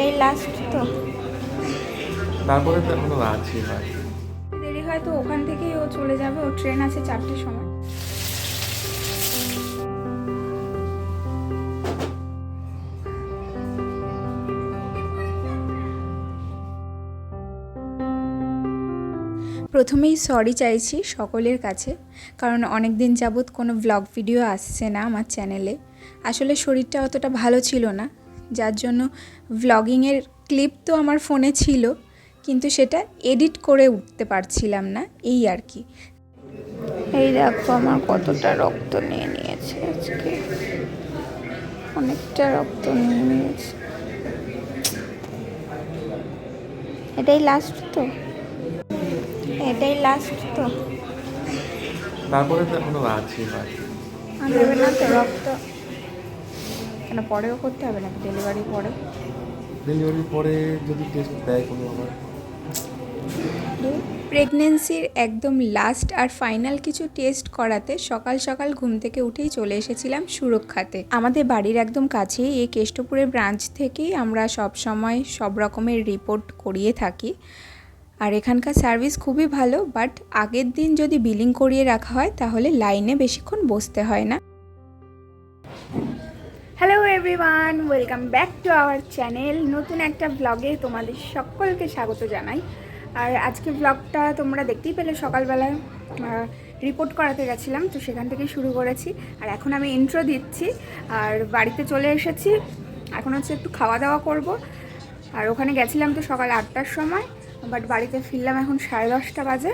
এটাই লাস্ট তো। তারপরে তো এখনও আছে বাকি দেরি হয় তো ওখান থেকেই ও চলে যাবে ও ট্রেন আছে চারটের সময়। প্রথমেই সরি চাইছি সকলের কাছে কারণ অনেক দিন যাবৎ কোনো ব্লগ ভিডিও আসছে না আমার চ্যানেলে আসলে শরীরটা অতটা ভালো ছিল না যার জন্য ব্লগিংয়ের ক্লিপ তো আমার ফোনে ছিল কিন্তু সেটা এডিট করে উঠতে পারছিলাম না এই আর কি। এই দেখো আমার কতটা রক্ত নিয়ে নিয়েছে আজকে। অনেকটা রক্ত নিয়ে নিয়েছে। এটাই লাস্ট তো? এটাই লাস্ট তো? তারপরে তো এখনও আছে বাকি আর না তো রক্ত কেন পরেও করতে হবে নাকি ডেলিভারি পরে? ডেলিভারির পরে যদি টেস্ট দেয় কোনো আবার প্রেগনেন্সির একদম লাস্ট আর ফাইনাল কিছু টেস্ট করাতে সকাল সকাল ঘুম থেকে উঠেই চলে এসেছিলাম সুরক্ষাতে। আমাদের বাড়ির একদম কাছেই এই কেষ্টপুরের ব্রাঞ্চ থেকেই আমরা সব সময় সব রকমের রিপোর্ট করিয়ে থাকি। আর এখানকার সার্ভিস খুবই ভালো বাট আগের দিন যদি বিলিং করিয়ে রাখা হয় তাহলে লাইনে বেশিক্ষণ বসতে হয় না। Hello everyone welcome back to our channel নতুন একটা ব্লগে তোমাদের সকলকে স্বাগত জানাই। আর আজকে ব্লগটা তোমরা দেখতেই পেলে সকালবেলায় রিপোর্ট করাতে গেছিলাম, তো সেখান থেকে শুরু করেছি। আর এখন আমি ইন্ট্রো দিচ্ছি, আর বাড়িতে চলে এসেছি। এখন হচ্ছে একটু খাওয়া দাওয়া করব। আর ওখানে গেছিলাম তো সকাল আটটার সময় বাট বাড়িতে ফিরলাম এখন সাড়ে দশটা বাজে।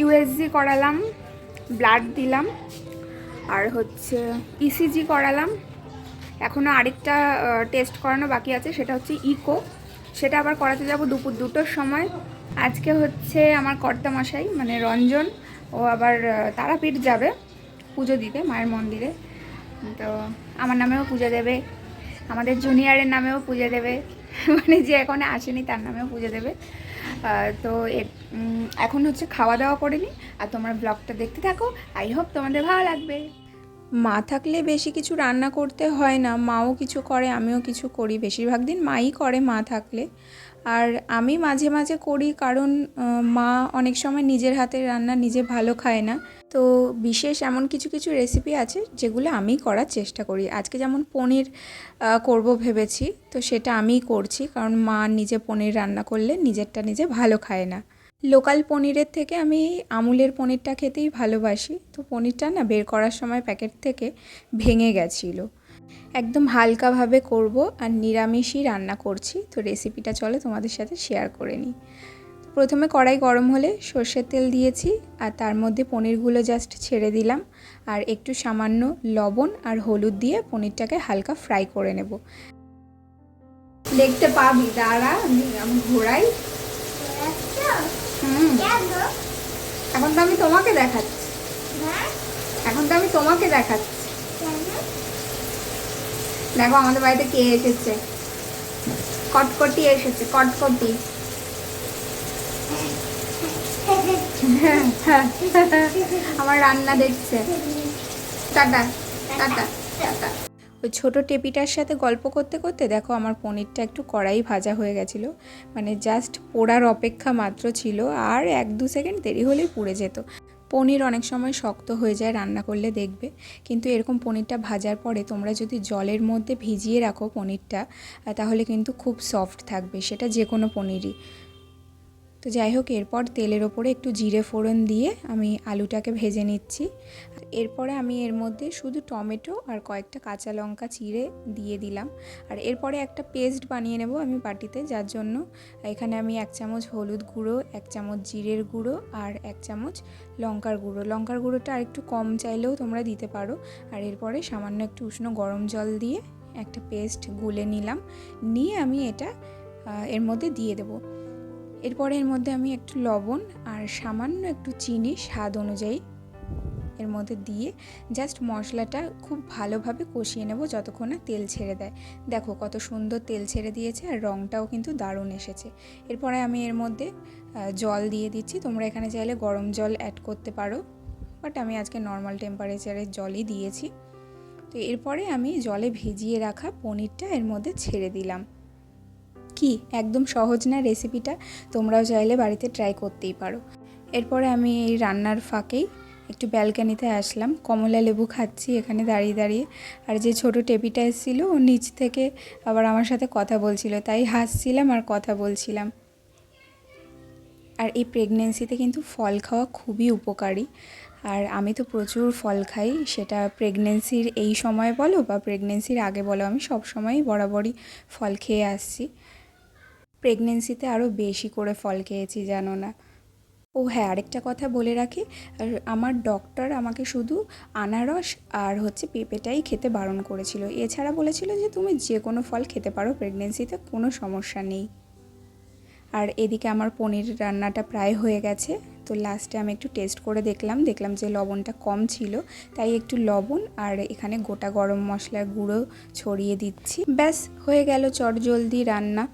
ইউএসজি করালাম ব্লাড দিলাম। আর হচ্ছে ইসিজি করালাম। এখনও আরেকটা টেস্ট করানো বাকি আছে, সেটা হচ্ছে ইকো সেটা আবার করাতে যাব দুপুর দুটোর সময়। আজকে হচ্ছে আমার কর্তামশাই মানে রঞ্জন, ও আবার তারাপীঠ যাবে পুজো দিতে, মায়ের মন্দিরে। তো আমার নামেও পুজো দেবে, আমাদের জুনিয়রের নামেও পুজো দেবে। মানে যে এখনও আসেনি তার নামেও পুজো দেবে। তো এখন হচ্ছে খাওয়া দাওয়া করে নিই আর তোমরা ব্লগটা দেখতে থাকো। আই হোপ তোমাদের ভালো লাগবে। মা থাকলে বেশি কিছু রান্না করতে হয় না, মাও কিছু করে, আমিও কিছু করি। বেশিরভাগ দিন মাই করে মা থাকলে। আর আমি মাঝে মাঝে করি কারণ মা অনেক সময় নিজের হাতের রান্না নিজে ভালো খায় না। তো বিশেষ এমন কিছু কিছু রেসিপি আছে যেগুলো আমি করার চেষ্টা করি। আজকে যেমন পনির করব ভেবেছি, তো সেটা আমিই করছি কারণ মা নিজে পনির রান্না করলে নিজেরটা নিজে ভালো খায় না। লোকাল পনিরের থেকে আমি আমুলের পনিরটা খেতেই ভালোবাসি। তো পনিরটা না বের করার সময় প্যাকেট থেকে ভেঙে গেছিল। একদম হালকাভাবে করব আর নিরামিষই রান্না করছি। তো রেসিপিটা চলে তোমাদের সাথে শেয়ার করে নিই। প্রথমে কড়াই গরম হলে সর্ষের তেল দিয়েছি আর তার মধ্যে পনিরগুলো জাস্ট ছেড়ে দিলাম। আর একটু সামান্য লবণ আর হলুদ দিয়ে পনিরটাকে হালকা ফ্রাই করে নেব। দেখতে পাবি দাঁড়া আমি ঘোরাই। এখন তো আমি তোমাকে দেখাচ্ছি। এখন তো আমি তোমাকে দেখাচ্ছি। দেখো, আমাদের বাড়িতে কে এসেছে? কটকটি এসেছে, কটকটি। আমার রান্না দেখছে। Tata tata tata. ওই ছোটো টেপিটার সাথে গল্প করতে করতে দেখো, আমার পনিরটা একটু কড়াই ভাজা হয়ে গেছিল। মানে জাস্ট পোড়ার অপেক্ষা মাত্র ছিল, আর এক দু সেকেন্ড দেরি হলেই পুড়ে যেত। পনির অনেক সময় শক্ত হয়ে যায়, রান্না করলে দেখবে। কিন্তু এরকম পনিরটা ভাজার পরে তোমরা যদি জলের মধ্যে ভিজিয়ে রাখো পনিরটা, তাহলে কিন্তু খুব সফট থাকবে। সেটা যে কোনো পনিরই। তো যাই হোক, এরপর তেলের ওপরে একটু জিরে ফোড়ন দিয়ে আমি আলুটাকে ভেজে নিচ্ছি। এরপরে আমি এর মধ্যে শুধু টমেটো আর কয়েকটা কাঁচা লঙ্কা চিড়ে দিয়ে দিলাম। আর এরপরে একটা পেস্ট বানিয়ে নেব আমি বাটিতে, যার জন্য এখানে আমি এক চামচ হলুদ গুঁড়ো, এক চামচ জিরের গুঁড়ো আর এক চামচ লঙ্কার গুঁড়ো। লঙ্কার গুঁড়োটা আর একটু কম চাইলেও তোমরা দিতে পারো। আর এরপরে সামান্য একটু উষ্ণ গরম জল দিয়ে একটা পেস্ট গুলে নিলাম। নিয়ে আমি এটা এর মধ্যে দিয়ে দেবো। এরপরে এর মধ্যে আমি একটু লবণ আর সামান্য একটু চিনি স্বাদ অনুযায়ী এর মধ্যে দিয়ে জাস্ট মশলাটা খুব ভালোভাবে কষিয়ে নেব যতক্ষণ না তেল ছেড়ে দেয়। দেখো কত সুন্দর তেল ছেড়ে দিয়েছে আর রঙটাও কিন্তু দারুণ এসেছে। এরপরে আমি এর মধ্যে জল দিয়ে দিচ্ছি। তোমরা এখানে চাইলে গরম জল অ্যাড করতে পারো বাট আমি আজকে নর্মাল টেম্পারেচারের জলই দিয়েছি। তো এরপরে আমি জলে ভিজিয়ে রাখা পনিরটা এর মধ্যে ছেড়ে দিলাম। কি একদম সহজ না রেসিপিটা তোমরাও চাইলে বাড়িতে ট্রাই করতেই পারো। এরপরে আমি এই রান্নার ফাঁকেই একটু ব্যালকানিতে আসলাম। কমলা লেবু খাচ্ছি এখানে দাঁড়িয়ে দাঁড়িয়ে। আর যে ছোট টেপিটা এসেছিল, ও নিচ থেকে আবার আমার সাথে কথা বলছিল। তাই হাসছিলাম আর কথা বলছিলাম। আর এই প্রেগনেন্সিতে কিন্তু ফল খাওয়া খুবই উপকারী। আর আমি তো প্রচুর ফল খাই, সেটা প্রেগনেন্সির এই সময় বলো বা প্রেগনেন্সির আগে বলো, আমি সব সময়ই বরাবরই ফল খেয়ে আসছি। প্রেগনেন্সিতে আরও বেশি করে ফল খেয়েছি, জানো না। ও হ্যাঁ আরেকটা কথা বলে রাখি, আর আমার ডক্টর আমাকে শুধু আনারস আর হচ্ছে পেঁপেটাই খেতে বারণ করেছিল। এছাড়া বলেছিল যে তুমি যে কোনো ফল খেতে পারো প্রেগনেন্সিতে কোনো সমস্যা নেই। আর এদিকে আমার পনির রান্নাটা প্রায় হয়ে গেছে, তো লাস্টে আমি একটু টেস্ট করে দেখলাম দেখলাম যে লবণটা কম ছিল, তাই একটু লবণ আর এখানে গোটা গরম মশলার গুঁড়ো ছড়িয়ে দিচ্ছি। ব্যাস, হয়ে গেল চটজলদি রান্না।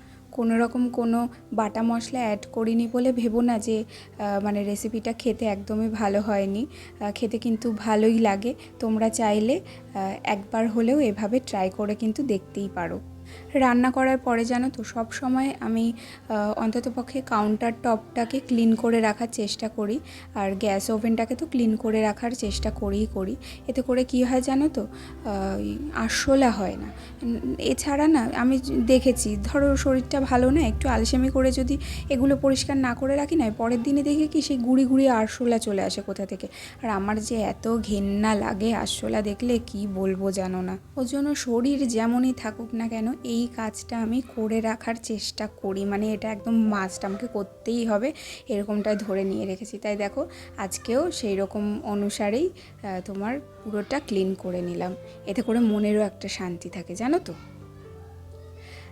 কোনো রকম কোনো বাটা মশলা অ্যাড করিনি বলে ভেবো না যে মানে রেসিপিটা খেতে একদমই ভালো হয়নি। খেতে কিন্তু ভালোই লাগে। তোমরা চাইলে একবার হলেও এভাবে ট্রাই করে কিন্তু দেখতেই পারো। রান্না করার পরে জানো তো, সব সময় আমি অন্ততপক্ষে কাউন্টার টপটাকে ক্লিন করে রাখার চেষ্টা করি। আর গ্যাস ওভেনটাকে তো ক্লিন করে রাখার চেষ্টা করেই করি। এতে করে কি হয় জানো তো আরশোলা হয় না। এছাড়া না, আমি দেখেছি, ধরো শরীরটা ভালো না, একটু আলসেমি করে যদি এগুলো পরিষ্কার না করে রাখি না, পরের দিনে দেখি কি সেই গুড়ি গুড়ি আরশোলা চলে আসে কোথা থেকে। আর আমার যে এত ঘেন্না লাগে আরশোলা দেখলে, কি বলব জানো না। ওর জন্য শরীর যেমনই থাকুক না কেন এই কাজটা আমি করে রাখার চেষ্টা করি। মানে এটা একদম মাস্ট আমাকে করতেই হবে। এরকমটাই ধরে নিয়ে রেখেছি। তাই দেখো, আজকেও সেই রকম অনুসারেই তোমার পুরোটা ক্লিন করে নিলাম। এতে করে মনেরও একটা শান্তি থাকে, জানো তো?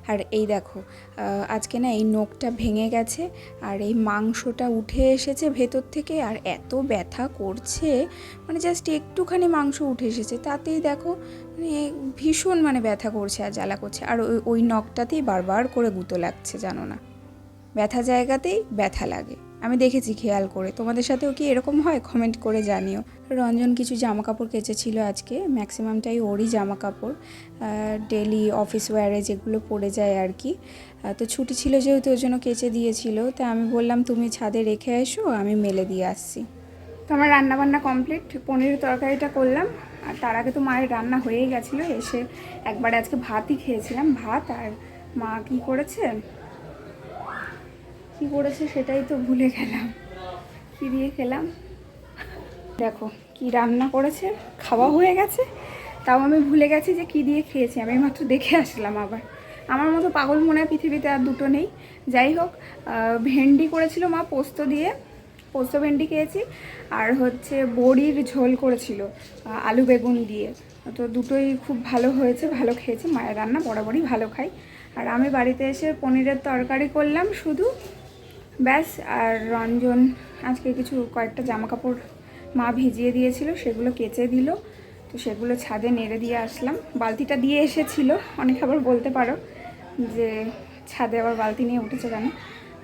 আর এই দেখো আজকে না এই নোকটা ভেঙে গেছে আর এই মাংসটা উঠে এসেছে ভেতর থেকে আর এত ব্যথা করছে মানে জাস্ট একটুখানি মাংস উঠে এসেছে। তাতেই দেখো মানে ভীষণ মানে ব্যথা করছে আর জ্বালা করছে। আর ওই ওই নখটাতেই বারবার করে গুঁতো লাগছে, জানো না। ব্যথা জায়গাতেই ব্যথা লাগে। আমি দেখেছি খেয়াল করে। তোমাদের সাথেও কি এরকম হয়? কমেন্ট করে জানিও। রঞ্জন কিছু জামা কাপড় কেচেছিল আজকে। ম্যাক্সিমামটাই ওরই জামা কাপড় ডেলি অফিস ওয়্যারে যেগুলো পড়ে যায় আর কি। তো ছুটি ছিল যেহেতু, ওর জন্য কেচে দিয়েছিল। তা আমি বললাম, তুমি ছাদে রেখে এসো, আমি মেলে দিয়ে আসছি। তো আমার রান্না বান্না কমপ্লিট পনির তরকারিটা করলাম। আর তার আগে তো মায়ের রান্না হয়েই গেছিল। এসে একবারে আজকে ভাতই খেয়েছিলাম। ভাত আর মা কি করেছে? কি করেছে সেটাই তো ভুলে গেলাম। কি দিয়ে খেলাম? দেখো, কি রান্না করেছে, খাওয়া হয়ে গেছে। তাও আমি ভুলে গেছি যে কি দিয়ে খেয়েছি, আমি মাত্র দেখে আসলাম আবার। আমার মতো পাগল মনে হয় পৃথিবীতে আর দুটো নেই। যাই হোক ভেন্ডি করেছিল মা পোস্ত দিয়ে। পোস্ত ভেন্ডি খেয়েছি, আর হচ্ছে বড়ির ঝোল করেছিল আলু বেগুন দিয়ে। তো দুটোই খুব ভালো হয়েছে, ভালো খেয়েছি। মায়ের রান্না বরাবরই ভালো খাই। আর আমি বাড়িতে এসে পনিরের তরকারি করলাম শুধু, ব্যাস। আর রঞ্জন, আজকে কিছু কয়েকটা জামা কাপড় মা ভিজিয়ে দিয়েছিল, সেগুলো কেচে দিল। তো সেগুলো ছাদে নেড়ে দিয়ে আসলাম। বালতিটা দিয়ে এসেছিল, অনেক আবার বলতে পারো যে ছাদে আবার বালতি নিয়ে উঠেছে কেন।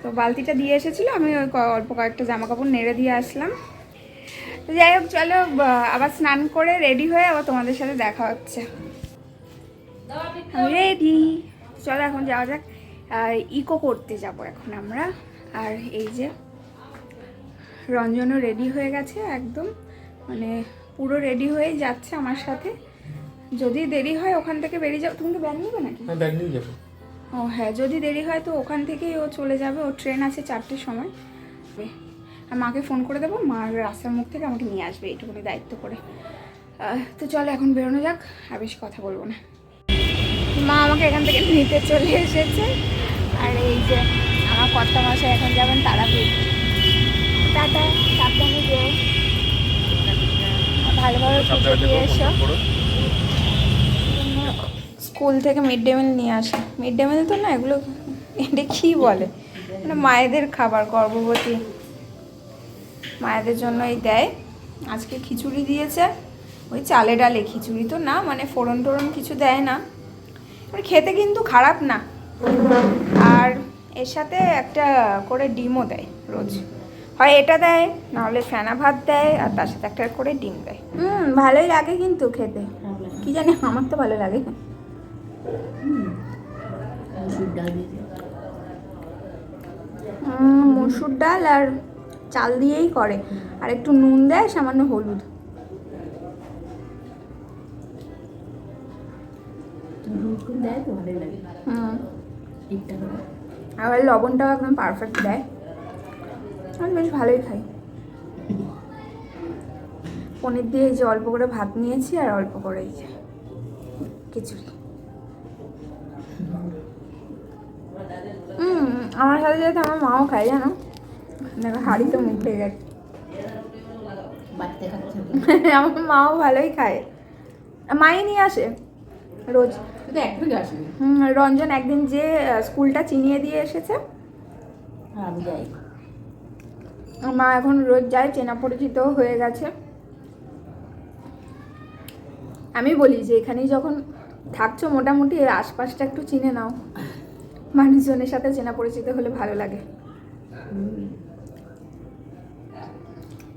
তো বালতিটা দিয়ে এসেছিল, আমি ওই অল্প কয়েকটা জামা কাপড় নেড়ে দিয়ে আসলাম। তো যাই হোক, চলো আবার স্নান করে রেডি হয়ে আবার তোমাদের সাথে দেখা হচ্ছে। রেডি। চলো এখন যাওয়া যাক। ইকো করতে যাব এখন আমরা। আর এই যে রঞ্জনও রেডি হয়ে গেছে একদম। মানে পুরো রেডি হয়ে যাচ্ছে আমার সাথে। যদি দেরি হয় ওখান থেকে বেরিয়ে যাও। তুমি কি ব্যাগ নেবে নাকি? হ্যাঁ ব্যাগ নিয়ে যাব। ও হ্যাঁ যদি দেরি হয় তো ওখান থেকেই ও চলে যাবে। ও ট্রেন আছে চারটের সময়। আর মাকে ফোন করে দেবো। মা রাস্তার মুখ থেকে আমাকে নিয়ে আসবে এইটুকুনি দায়িত্ব করে। তো চলো এখন বেরোনো যাক আর বেশি কথা বলব না। মা আমাকে এখান থেকে নিতে চলে এসেছে। আর এই যে আমার কর্তা মশাই এখন যাবেন তারাপীঠ। টাটা সাবধানে যেও। ভালোভাবে পুজো দিয়ে এসো। স্কুল থেকে মিড ডে মিল নিয়ে আসে। মিড ডে মিল তো না এগুলো এটা কী বলে? মানে মায়েদের খাবার গর্ভবতী মায়েদের জন্যই দেয়। আজকে খিচুড়ি দিয়েছে। ওই চালে ডালে খিচুড়ি তো না মানে ফোড়ন টোড়ন কিছু দেয় না। খেতে কিন্তু খারাপ না। আর এর সাথে একটা করে ডিমও দেয় রোজ। হয় এটা দেয় নাহলে ফেনা ভাত দেয় আর তার সাথে একটা করে ডিম দেয়। হুম ভালোই লাগে কিন্তু খেতে। কি জানি আমার তো ভালো লাগে। মসুর ডাল আর চাল দিয়েই করে। আর একটু নুন দেয় সামান্য হলুদ। দেয় তো ভালোই লাগে আবার লবণটাও একদম পারফেক্ট দেয়। বেশ ভালোই খাই। পনির দিয়ে এই যে অল্প করে ভাত নিয়েছি আর অল্প করে এই যে খিচুড়ি। হুম আমার সাথে সাথে আমার মাও খায় জানো দেখো হাড়িতে মুখ হয়ে গেছে আমার মাও ভালোই খায়। মাই নিয়ে আসে রোজ। রঞ্জন একদিন যে স্কুলটা চিনিয়ে দিয়ে এসেছে। আমি যাই। মা এখন রোজ যায় চেনা পরিচিত হয়ে গেছে। আমি বলি যে এখানেই যখন থাকছো মোটামুটি এর আশপাশটা একটু চিনে নাও। মানুষজনের সাথে চেনা পরিচিত হলে ভালো লাগে।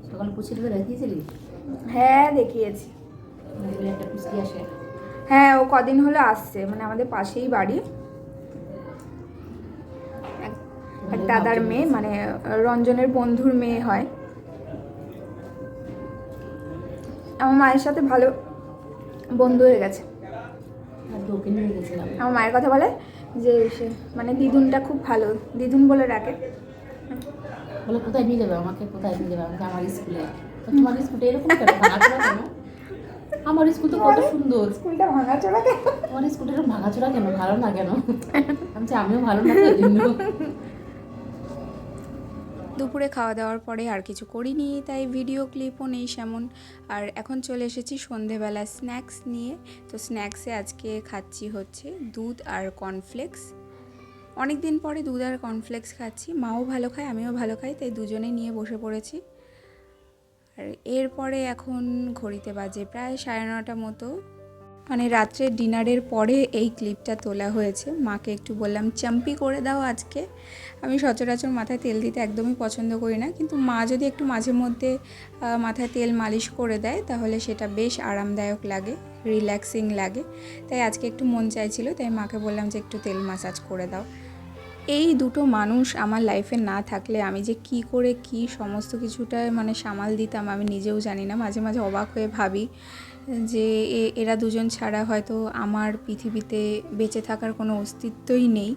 সকাল পুষি দেবে দেখিয়েছিলি? হ্যাঁ দেখিয়েছি। হ্যাঁ ও কদিন হলো আসছে মানে আমাদের পাশেই বাড়ি। এক- দাদার মেয়ে মানে রঞ্জনের বন্ধুর মেয়ে হয়। আমার মায়ের সাথে ভালো বন্ধু হয়ে গেছে। আমার মায়ের কথা বলে যে সে মানে দিদুনটা খুব ভালো দিদুন বলে ডাকে। বলে কোথায় নিয়ে যাবে? আমাকে কোথায় নিয়ে যাবে? আমাকে আমার স্কুলে। তোমার স্কুলটা এরকম কেন? ভাঙাচোরা কেন? আমার স্কুল তো কত সুন্দর। স্কুলটা ভাঙা চোরা কেন? তোমার স্কুলটা ভাঙাচোরা কেন? ভালো না কেন? আমি আমিও ভালো না দুপুরে খাওয়া দাওয়ার পরে আর কিছু করিনি, তাই ভিডিও ক্লিপও নেই সেমন। আর এখন চলে এসেছি সন্ধেবেলা স্ন্যাক্স নিয়ে। তো স্ন্যাক্সে আজকে খাচ্ছি হচ্ছে দুধ আর কর্নফ্লেক্স অনেক দিন পরে দুধ আর কর্নফ্লেক্স খাচ্ছি, মাও ভালো খায়, আমিও ভালো খাই, তাই দুজনে নিয়ে বসে পড়েছি। আর এরপরে এখন ঘড়িতে বাজে প্রায় সাড়ে নটা মতো। মানে রাত্রে ডিনারের পরে এই ক্লিপটা তোলা হয়েছে। মাকে একটু বললাম, চাম্পি করে দাও আজকে। আমি সচরাচর মাথায় তেল দিতে একদমই পছন্দ করি না, কিন্তু মা যদি একটু মাঝে মধ্যে মাথায় তেল মালিশ করে দেয়, তাহলে সেটা বেশ আরামদায়ক লাগে, রিল্যাক্সিং লাগে। তাই আজকে একটু মন চাইছিল, তাই মাকে বললাম যে একটু তেল মাসাজ করে দাও। এই দুটো মানুষ আমার লাইফে না থাকলে আমি যে কি করে কি সমস্ত কিছুটা মানে সামাল দিতাম আমি নিজেও জানি না। মাঝে মাঝে অবাক হয়ে ভাবি যে এরা দুজন ছাড়া হয়তো আমার পৃথিবীতে বেঁচে থাকার কোনো অস্তিত্বই নেই।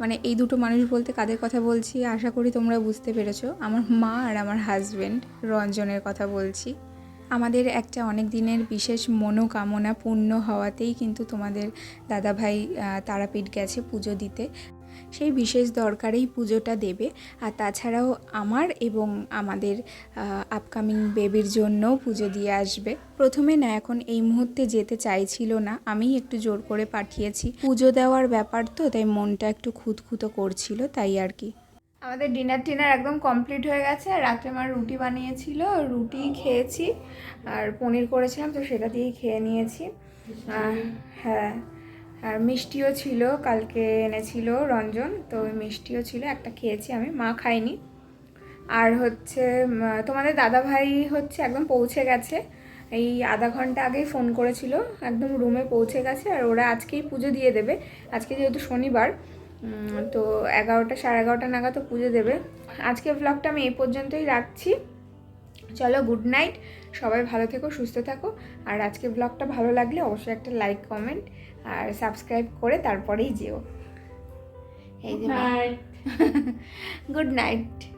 মানে এই দুটো মানুষ বলতে কাদের কথা বলছি? আশা করি তোমরা বুঝতে পেরেছ। আমার মা আর আমার হাজব্যান্ড রঞ্জনের কথা বলছি। আমাদের একটা অনেক দিনের বিশেষ মনোকামনা পূর্ণ হওয়াতেই কিন্তু তোমাদের দাদাভাই তারাপীঠ গেছে পুজো দিতে। সেই বিশেষ দরকারেই পুজোটা দেবে। আর তাছাড়াও আমার এবং আমাদের আপকামিং বেবির জন্যও পুজো দিয়ে আসবে। প্রথমে না, এখন এই মুহূর্তে যেতে চাইছিল না। আমি একটু জোর করে পাঠিয়েছি। পুজো দেওয়ার ব্যাপার তো, তাই মনটা একটু খুঁতখুতো করছিল, তাই আর কি। আমাদের ডিনার টিনার একদম কমপ্লিট হয়ে গেছে। আর রাত্রে আমার রুটি বানিয়েছিল। রুটি খেয়েছি। আর পনির করেছিলাম, তো সেটা দিয়েই খেয়ে নিয়েছি। হ্যাঁ। আর মিষ্টিও ছিল, কালকে এনেছিল রঞ্জন, তো ওই মিষ্টিও ছিল, একটা খেয়েছি আমি, মা খাইনি আর হচ্ছে তোমাদের দাদা ভাই হচ্ছে একদম পৌঁছে গেছে। এই আধা ঘণ্টা আগেই ফোন করেছিল, একদম রুমে পৌঁছে গেছে, আর ওরা আজকেই পুজো দিয়ে দেবে। আজকে যেহেতু শনিবার তো এগারোটা, সাড়ে এগারোটা নাগাদ পুজো দেবে। আজকে ব্লগটা আমি এই পর্যন্তই রাখছি। চলো গুড নাইট সবাই ভালো থেকো, সুস্থ থাকো। আর আজকে ব্লগটা ভালো লাগলে অবশ্যই একটা লাইক কমেন্ট আর সাবস্ক্রাইব করে তারপরেই যেও। এই যে গুড নাইট